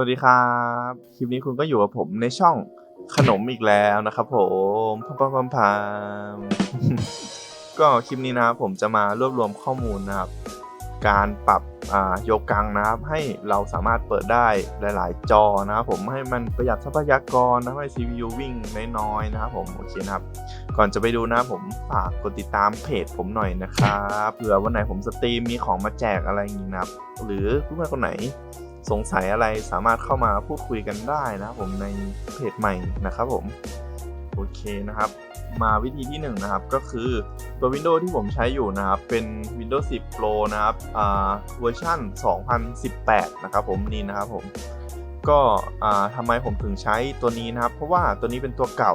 วัสดีครับ คลิปนี้คุณก็อยู่กับผมในช่องขนมอีกแล้วนะครับผมพัมพัมพัมพัมก็คลิปนี้นะครับผมจะมารวบรวมข้อมูลนะครับ การปรับโยกังนะครับ ให้เราสามารถเปิดได้หลาย ๆ จอนะครับผมให้มันประหยัดทรัพยากรนะให้ CPU วิ่งน้อยๆนะครับผมโอเคนะครับ ก่อนจะไปดูนะผมฝากกดติดตามเพจผมหน่อยนะครับเผื่อวันไหนผมสตรีมมีของมาแจกอะไรอย่างนี้นะครับ หรือเพื่อนคนไหน สงสัยอะไรสามารถเข้ามาพูดคุยกันได้นะครับผมในเพจใหม่นะครับผมโอเคนะครับมาวิธีที่1นงนะครับก็คือตัว Windows ที่ผมใช้อยู่นะครับเป็น Windows 10 Pro นะครับอ่าเวอร์ชัน2018 นะครับผมนี่นะครับผมก็อ่าทำไมผมถึงใช้ตัวนี้นะครับ เพราะว่าตัวนี้เป็นตัวเก่า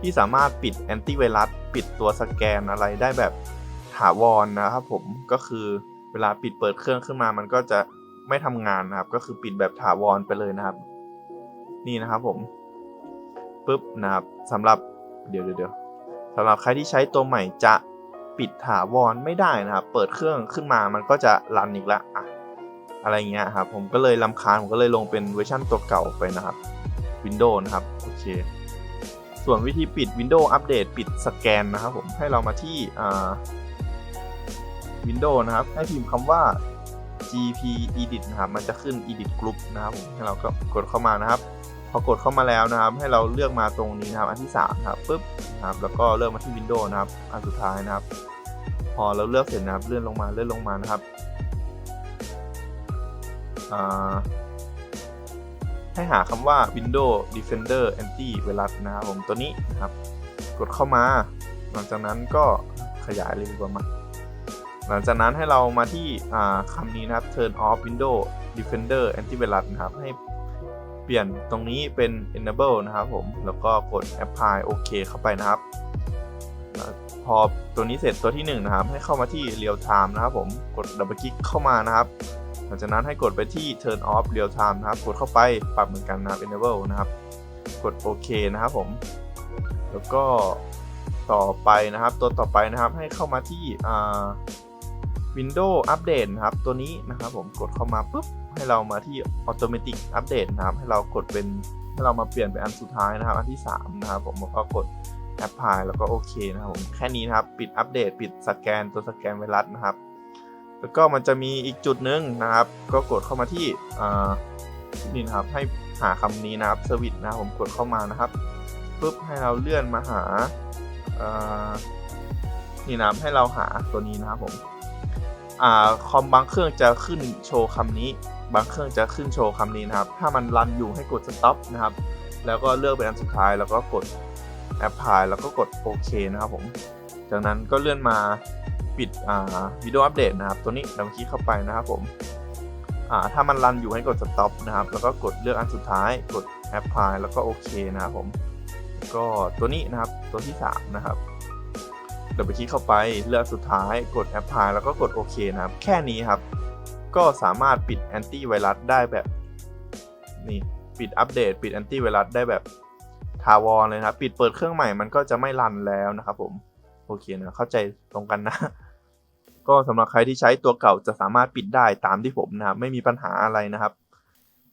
ที่สามารถปิดแอนตี้ไวรัสปิดตัวสแกนอะไรได้แบบถาวรนะครับผมก็คือเวลาปิดเปิดเครื่องขึ้นมามันก็จะ ไม่ทำงานนะครับ ก็คือปิดแบบถาวรไปเลยนะครับ นี่นะครับผมปุ๊บนะครับสำหรับเดี๋ยวเดี๋ยวสำหรับใครที่ใช้ตัวใหม่จะปิดถาวรไม่ได้นะครับ เปิดเครื่องขึ้นมามันก็จะรันอีกแล้วอะอะไรเงี้ยครับผมก็เลยลำคาญผมก็เลยลงเป็นเวอร์ชันตัวเก่าไปนะครับ Windows นะครับโอเค ส่วนวิธีปิด Windows อัปเดตปิดสแกนนะครับผมให้เรามาที่อ่า Windows นะครับ ให้พิมพ์คำว่า gp edit นะครับ มันจะขึ้น edit group นะครับผมให้เราก็กดเข้ามานะครับ พอกดเข้ามาแล้วนะครับ ให้เราเลือกมาตรงนี้นะครับ อันที่3ครับปุ๊บนะครับแล้วก็เลือกมาที่ Windows นะครับ อันสุดท้ายนะครับ พอเราเลือกเสร็จนะครับ เลื่อนลงมาเลื่อนลงมานะครับให้หาคำว่า Windows Defender Anti Virus นะครับผมตัวนี้นะครับ กดเข้ามา หลังจากนั้นก็ขยายเลยดีกว่ามา หลังจากนั้นให้เรามาที่คำนี้นะครับ turn off Windows Defender Antivirus นะครับ ให้เปลี่ยนตรงนี้เป็น enable นะครับผม แล้วก็กด apply โอเข้าไปนะครับ พอตัวนี้เสร็จตัวที่1นะครับ ให้เข้ามาที่ real time นะครับผม กดดับเบิลคลิกเข้ามานะครับหลังจากนั้นให้กดไปที่ turn off real time นะครับ กดเข้าไปปรับเหมือนกันนะครับ enable นะครับ กดโอเคนะครับผม แล้วก็ต่อไปนะครับ ตัวต่อไปนะครับให้เข้ามาที่ Windows Update นะครับ ตัวนี้นะครับผมกดเข้ามาปุ๊บให้เรามาที่ Automatic Update นะครับ ให้เรากดเป็นให้เรามาเปลี่ยนเป็นอันสุดท้ายนะครับ อันที่ 3 นะครับผมแล้วก็กด Apply แล้วก็โอเคนะครับผมแค่นี้นะครับ ปิดอัปเดต ปิดสแกนตัวสแกนไวรัสนะครับ แล้วก็มันจะมีอีกจุดหนึ่งนะครับ ก็กดเข้ามาที่นี่นะครับให้หาคำนี้นะครับ Service นะครับผมกดเข้ามานะครับปุ๊บให้เราเลื่อนมาหานี่นะครับให้เราหาตัวนี้นะครับผม อ่าคอมบางเครื่องจะขึ้นโชว์คำนี้ บางเครื่องจะขึ้นโชว์คำนี้นะครับ ถ้ามันรันอยู่ให้กด stop นะครับ แล้วก็เลือกเป็นอันสุดท้ายแล้วก็กด apply แล้วก็กดโอเคนะครับผม จากนั้นก็เลื่อนมาปิดอ่าวิดีโออัปเดตนะครับ ตัวนี้เราคลิกเข้าไปนะครับผมถ้ามันรันอยู่ให้กด stop นะครับ แล้วก็กดเลือกอันสุดท้าย กด apply แล้วก็โอเคนะครับผม ก็ตัวนี้นะครับ ตัวที่ 3 นะครับ ดี๋ยวไปคลิกเข้าไปเลือกสุดท้ายกด Apply แล้วก็กดโอเคนะครับ แค่นี้ครับ ก็สามารถปิดแอนตี้ไวรัสได้แบบนี่ปิดอัปเดต ปิดแอนตี้ไวรัสได้แบบทาวรเลยนะครับปิดเปิดเครื่องใหม่มันก็จะไม่รันแล้วนะครับผมโอเคนะเข้าใจตรงกันนะ ก็สำหรับใครที่ใช้ตัวเก่าจะสามารถปิดได้ตามที่ผมนะครับไม่มีปัญหาอะไรนะครับ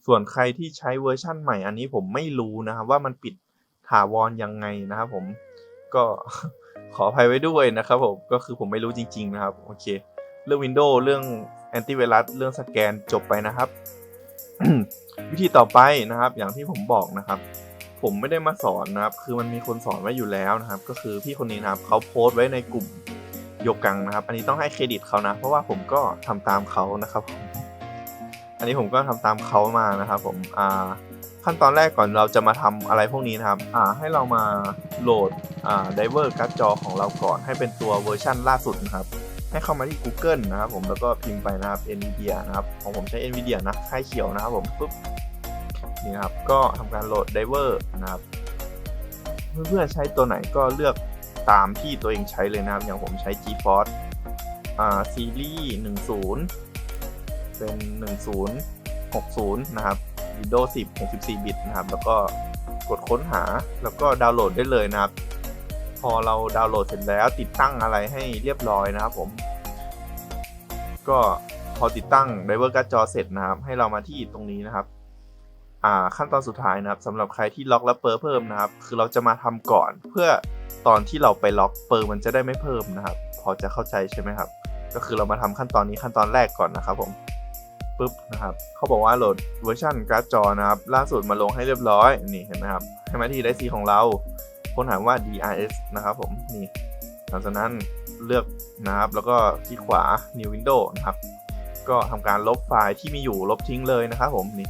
ส่วนใครที่ใช้เวอร์ชั่นใหม่ อันนี้ผมไม่รู้นะครับว่ามันปิดถาวรยังไงนะครับผมก็ ขออภัยไว้ด้วยนะครับผม ก็คือผมไม่รู้จริง ๆ นะครับ โอเค เรื่อง Windows เรื่องแอนตี้ไวรัสเรื่องสแกนจบไปนะครับ วิธีต่อไปนะครับ อย่างที่ผมบอกนะครับ ผมไม่ได้มาสอนนะครับ คือมันมีคนสอนไว้อยู่แล้วนะครับ ก็คือพี่คนนี้นะครับเขาโพสต์ไว้ในกลุ่มโยกังนะครับ อันนี้ต้องให้เครดิตเขานะ เพราะว่าผมก็ทำตามเขานะครับ อันนี้ผมก็ทำตามเขามานะครับ ผมอ่า ขั้นตอนแรกก่อนเราจะมาทำอะไรพวกนี้นะครับอ่าให้เรามาโหลดอ่าไดเวอร์การ์ดจอของเราก่อนให้เป็นตัวเวอร์ชั่นล่าสุดนะครับให้เข้ามาที่ Google นะครับผมแล้วก็พิมพ์ไปนะครับ NVIDIA นะครับของผมใช้ NVIDIA นะค่ายเขียวนะครับผมปุ๊บนี่นะครับก็ทำการโหลดไดเวอร์นะครับเพื่อนๆใช้ตัวไหนก็เลือกตามที่ตัวเองใช้เลยนะครับ อย่างผมใช้ GeForce อ่าซีรีส์10 เป็น 1060 นะครับ Windows 10 64 บิตนะครับ แล้วก็กดค้นหาแล้วก็ดาวน์โหลดได้เลยนะครับ พอเราดาวน์โหลดเสร็จแล้วติดตั้งอะไรให้เรียบร้อยนะครับผม ก็พอติดตั้งไดเวอร์การ์ดจอเสร็จนะครับ ให้เรามาที่ตรงนี้นะครับอ่าขั้นตอนสุดท้ายนะครับสำหรับใครที่ล็อกแล้วเปอร์เพิ่มนะครับ คือเราจะมาทำก่อนเพื่อตอนที่เราไปล็อกเปอร์มันจะได้ไม่เพิ่มนะครับ พอจะเข้าใจใช่ไหมครับ ก็คือเรามาทำขั้นตอนนี้ขั้นตอนแรกก่อนนะครับผม ปุ๊บนะครับเขาบอกว่าโหลดเวอร์ชันการ์ดจอนะครับ ล่าสุดมาลงให้เรียบร้อยนี่เห็นไหมครับให้มาที่ไดซีของเรา ค้นหาว่า DRS นะครับผมนี่หลังจากนั้นเลือกนะครับ แล้วก็คลิกขวา New Window นะครับ ก็ทำการลบไฟล์ที่มีอยู่ลบทิ้งเลยนะครับผมนี่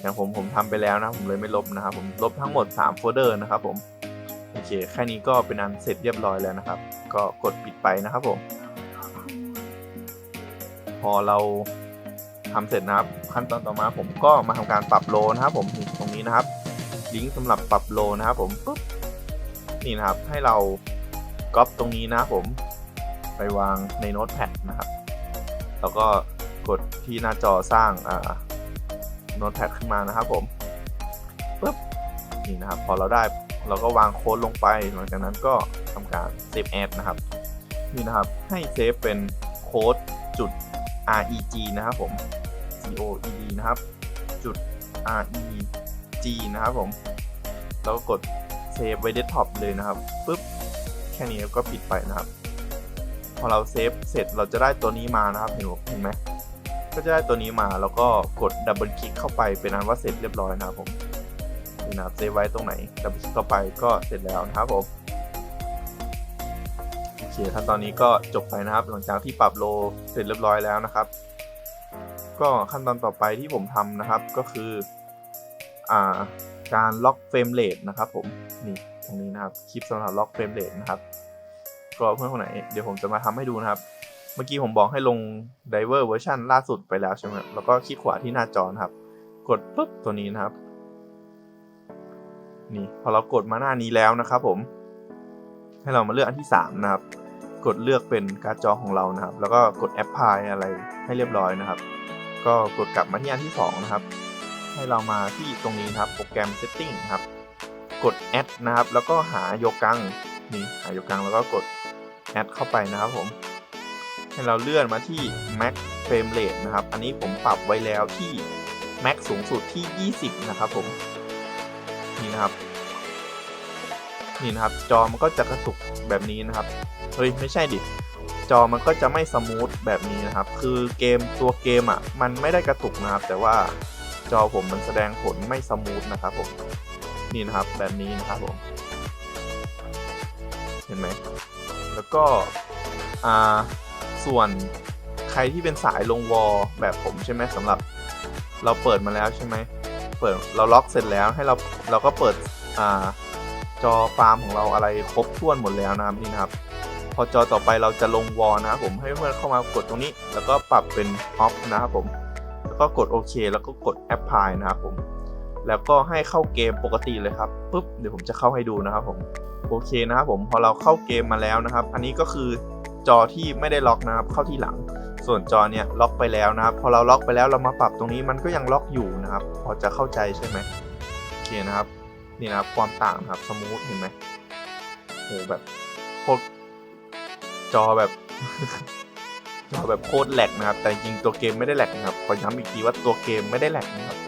อย่างผมผมทำไปแล้วนะผมเลยไม่ลบนะครับ ผมลบทั้งหมด 3 โฟลเดอร์นะครับผมโอเคแค่นี้ก็เป็นอันเสร็จเรียบร้อยแล้วนะครับ ก็กดปิดไปนะครับผม พอเรา ทำเสร็จนะครับ ขั้นตอนต่อมาผมก็มาทำการปรับโลนะครับ ผมตรงนี้นะครับ ลิงก์สำหรับปรับโลนะครับ ผมปุ๊บนี่นะครับ ให้เราก๊อปตรงนี้นะผม ไปวางในโน้ตแพดนะครับ แล้วก็กดที่หน้าจอสร้างอ่าโน้ตแพดขึ้นมานะครับ ผมปุ๊บนี่นะครับ พอเราได้เราก็วางโค้ดลงไป หลังจากนั้นก็ทำการเซฟแอดนะครับนี่นะครับให้เซฟเป็นโค้ดจุด reg นะครับผม coed นะครับ จุด reg นะครับผม แล้วก็กดเซฟไว้เดสก์ท็อปเลยนะครับปุ๊บแค่นี้ก็ปิดไปนะครับ พอเราเซฟเสร็จเราจะได้ตัวนี้มานะครับ เห็นเห็นไหมก็จะได้ตัวนี้มาแล้วก็กดดับเบิลคลิกเข้าไปเป็นอันว่าเสร็จเรียบร้อยนะครับผมนี่นะครับเซฟไว้ตรงไหนดับเบิลคลิกเข้าไปก็เสร็จแล้วนะครับผมโอเคขั้นตอนนี้ก็จบไปนะครับ หลังจากที่ปรับโลเสร็จเรียบร้อยแล้วนะครับ ก็ขั้นตอนต่อไปที่ผมทำนะครับก็คืออ่าการล็อกเฟรมเรทนะครับผมนี่ตรงนี้นะครับคลิปสำหรับล็อกเฟรมเรทนะครับก็เพื่อนคนไหนเดี๋ยวผมจะมาทำให้ดูนะครับ เมื่อกี้ผมบอกให้ลง Diver เวอร์ชันล่าสุดไปแล้วใช่ไหมแล้วก็คลิกขวาที่หน้าจอนะครับ กดปุ๊บตัวนี้นะครับ นี่พอเรากดมาหน้านี้แล้วนะครับผม ให้เรามาเลือกอันที่ 3 นะครับ กดเลือกเป็นการ์ดจอของเรานะครับ แล้วก็กด Apply อะไรให้เรียบร้อยนะครับ ก็กดกลับมาที่อันที่ 2 นะครับ ให้เรามาที่ตรงนี้ครับโปรแกรม Setting นะครับ กด Add นะครับ แล้วก็หาโยกังนี่หาโยกังแล้วก็กด Add เข้าไปนะครับผม ให้เราเลื่อนมาที่ Max Frame Rate นะครับ อันนี้ผมปรับไว้แล้วที่ Max สูงสุดที่ 20 นะครับผม นี่นะครับ นี่นะครับ จอมันก็จะกระตุกแบบนี้นะครับ เฮ้ย ไม่ใช่ดิ จอมันก็จะไม่สมูทแบบนี้นะครับ คือเกมตัวเกมอะมันไม่ได้กระตุกนะครับ แต่ว่าจอผมมันแสดงผลไม่สมูทนะครับผมนี่นะครับแบบนี้นะครับผมเห็นไหมแล้วก็อ่าส่วนใครที่เป็นสายลงวอลแบบผมใช่ไหมสำหรับเราเปิดมาแล้วใช่ไหมเปิดเราล็อกเสร็จแล้วให้เราเราก็เปิดอ่าจอฟาร์มของเราอะไรครบถ้วนหมดแล้วนะครับนี่นะครับ พอจอต่อไปเราจะลงวอลนะครับผมให้เพื่อนเข้ามากดตรงนี้ แล้วก็ปรับเป็นออฟนะครับผมแล้วก็กดโอเคแล้วก็กดแอปพลายนะครับผมแล้วก็ให้เข้าเกมปกติเลยครับปุ๊บเดี๋ยวผมจะเข้าให้ดูนะครับผมโอเคนะครับผมพอเราเข้าเกมมาแล้วนะครับ อันนี้ก็คือจอที่ไม่ได้ล็อกนะครับเข้าที่หลัง ส่วนจอเนี่ยล็อกไปแล้วนะครับ พอเราล็อกไปแล้วเรามาปรับตรงนี้มันก็ยังล็อกอยู่นะครับ พอจะเข้าใจใช่ไหมโอเคนะครับนี่นะครับความต่างนะครับสมูทเห็นไหมโหแบบโคตร จอแบบ จอแบบโคตรแหลกนะครับ แต่จริงตัวเกมไม่ได้แหลกนะครับขอย้ำอีกทีว่าตัวเกมไม่ได้แหลกนะครับ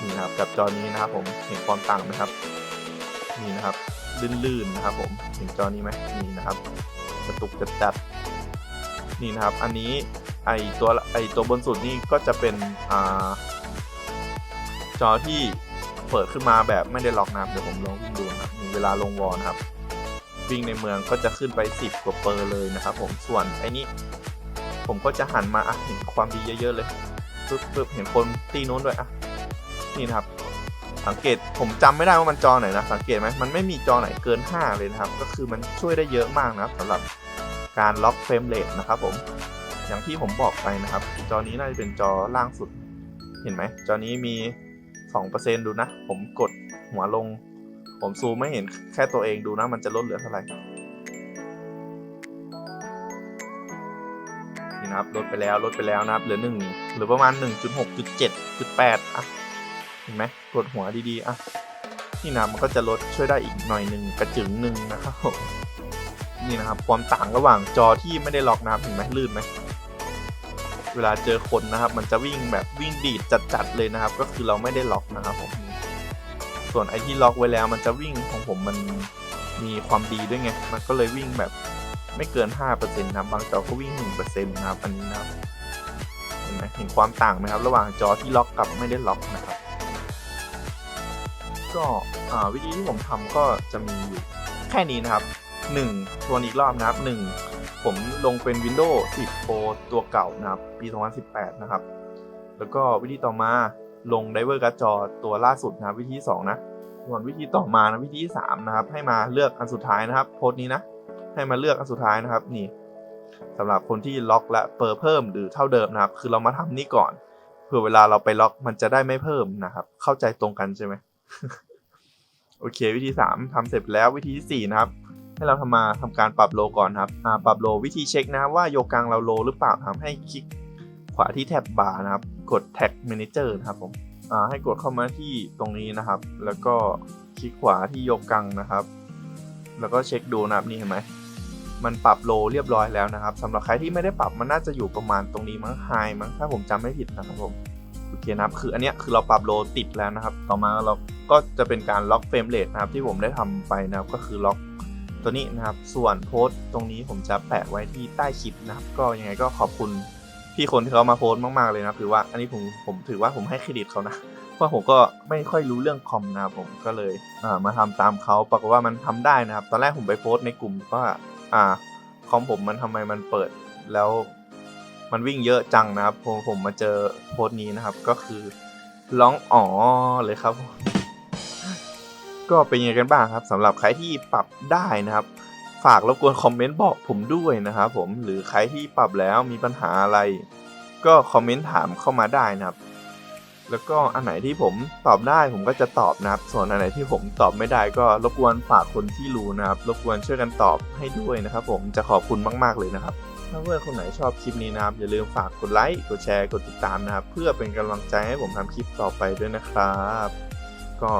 นี่นะครับกับจอนี้นะครับผมเห็นความต่างไหมครับนี่นะครับลื่นๆนะครับผมเห็นจอนี้ไหมนี่นะครับกระตุกจัดๆนี่นะครับ อันนี้ไอตัวไอตัวบนสุดนี่ก็จะเป็นอ่าจอที่เปิดขึ้นมาแบบไม่ได้ล็อกนะครับเดี๋ยวผมลองวิ่งดูนะครับมีเวลาลงวอลนะครับ วิ่งในเมืองก็จะขึ้นไป 10 กว่าเปอร์เลยนะครับผมส่วนไอ้นี้ผมก็จะหันมาอะเห็นความดีเยอะๆเลยปึ๊บปึ๊บเห็นคนตีนู้นด้วยอะนี่นะครับ สังเกตผมจำไม่ได้ว่ามันจอไหนนะสังเกตไหมมันไม่มีจอไหนเกิน 5 เลยนะครับ ก็คือมันช่วยได้เยอะมากนะครับสำหรับการล็อกเฟรมเรทนะครับผมอย่างที่ผมบอกไปนะครับ จอนี้น่าจะเป็นจอล่างสุด เห็นไหมจอนี้มี 2%ดูนะ ผมกดหัวลง ผมซูมไม่เห็นแค่ตัวเองดูนะ มันจะลดเหลือเท่าไหร่นี่นะครับลดไปแล้วลดไปแล้วนะครับ เหลือ1หรือประมาณ1.6.7.8อะเห็นไหมกดหัวดีๆอะนี่นะมันก็จะลดช่วยได้อีกหน่อยหนึ่งกระจึงหนึ่งนะครับนี่นะครับความต่างระหว่างจอที่ไม่ได้ล็อกนะครับเห็นไหมลื่นไหมเวลาเจอคนนะครับ มันจะวิ่งแบบวิ่งดีดจัดๆเลยนะครับ ก็คือเราไม่ได้ล็อกนะครับผม ส่วนไอที่ล็อกไว้แล้วมันจะวิ่งของผมมันมีความดีด้วยไง มันก็เลยวิ่งแบบไม่เกิน 5%นะครับ บางจอก็วิ่ง 1%นะครับ อันนี้นะครับ เห็นไหมเห็นความต่างไหมครับ ระหว่างจอที่ล็อกกับไม่ได้ล็อกนะครับ ก็วิธีที่ผมทำก็จะมีอยู่แค่นี้นะครับ 1 ทวนอีกรอบนะครับ 1 ผมลงเป็น Windows 10 Pro ตัวเก่านะครับ ปี 2018 นะครับ แล้วก็วิธีต่อมา ลง Driver การ์ดจอตัวล่าสุดนะครับวิธีที่2นะส่วนวิธีต่อมานะวิธีที่3นะครับให้มาเลือกอันสุดท้ายนะครับโพสต์นี้นะให้มาเลือกอันสุดท้ายนะครับนี่สำหรับคนที่ล็อกและเปิดเพิ่มหรือเท่าเดิมนะครับ คือเรามาทำนี่ก่อนเพื่อเวลาเราไปล็อกมันจะได้ไม่เพิ่มนะครับ เข้าใจตรงกันใช่ไหมโอเค วิธี 3ทำเสร็จแล้ววิธีที่4นะครับให้เราทำมาทำการปรับโลก่อนครับอ่าปรับโลวิธีเช็คนะครับว่าโยกังเราโลหรือเปล่าทำให้คลิก วาที่แท็บบาร์นะครับ กด Tag Manager นะครับผมอ่าให้กดเข้ามาที่ตรงนี้นะครับ แล้วก็คลิกขวาที่ยกกังนะครับ แล้วก็เช็คดูนะครับนี่เห็นไหมมันปรับโลเรียบร้อยแล้วนะครับสำหรับใครที่ไม่ได้ปรับมันน่าจะอยู่ประมาณตรงนี้มั้งไฮมั้งถ้าผมจำไม่ผิดนะครับผมโอเคนะครับ คืออันเนี้ยคือเราปรับโลติดแล้วนะครับ ต่อมาเราก็จะเป็นการล็อกเฟรมเรทนะครับที่ผมได้ทำไปนะครับก็คือล็อกตัวนี้นะครับ ส่วนโพสต์ตรงนี้ผมจะแปะไว้ที่ใต้คลิปนะครับ ก็ยังไงก็ขอบคุณ พี่คนที่เขามาโพสต์มากๆเลยนะถือว่าอันนี้ผมผมถือว่าผมให้เครดิตเขานะเพราะผมก็ไม่ค่อยรู้เรื่องคอมนะครับผมก็เลยอ่ามาทำตามเขาปรากฏว่ามันทำได้นะครับ ตอนแรกผมไปโพสต์ในกลุ่มว่าอ่าคอมผมมันทำไมมันเปิดแล้วมันวิ่งเยอะจังนะครับผมผมมาเจอโพสต์นี้นะครับ ก็คือร้องอ๋อเลยครับ ก็เป็นยังไงกันบ้างครับสำหรับใครที่ปรับได้นะครับ ฝากรบกวนคอมเมนต์บอกผมด้วยนะครับผมหรือใครที่ปรับแล้วมีปัญหาอะไร ก็คอมเมนต์ถามเข้ามาได้นะครับ แล้วก็อันไหนที่ผมตอบได้ผมก็จะตอบนะครับ ส่วนอันไหนที่ผมตอบไม่ได้ก็รบกวนฝากคนที่รู้นะครับ รบกวนช่วยกันตอบให้ด้วยนะครับ ผมจะขอบคุณมาก ๆเลยนะครับถ้าเพื่อนคนไหนชอบคลิปนี้นะครับ อย่าลืมฝากกดไลค์กดแชร์กดติดตามนะครับ เพื่อเป็นกำลังใจให้ผมทำคลิปต่อไปด้วยนะครับ ก็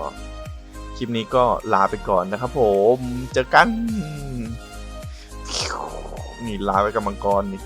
ลิปนี้ก็ลาไปก่อนนะครับผมเจอกัน นี่ลาไปกับมังกรนี่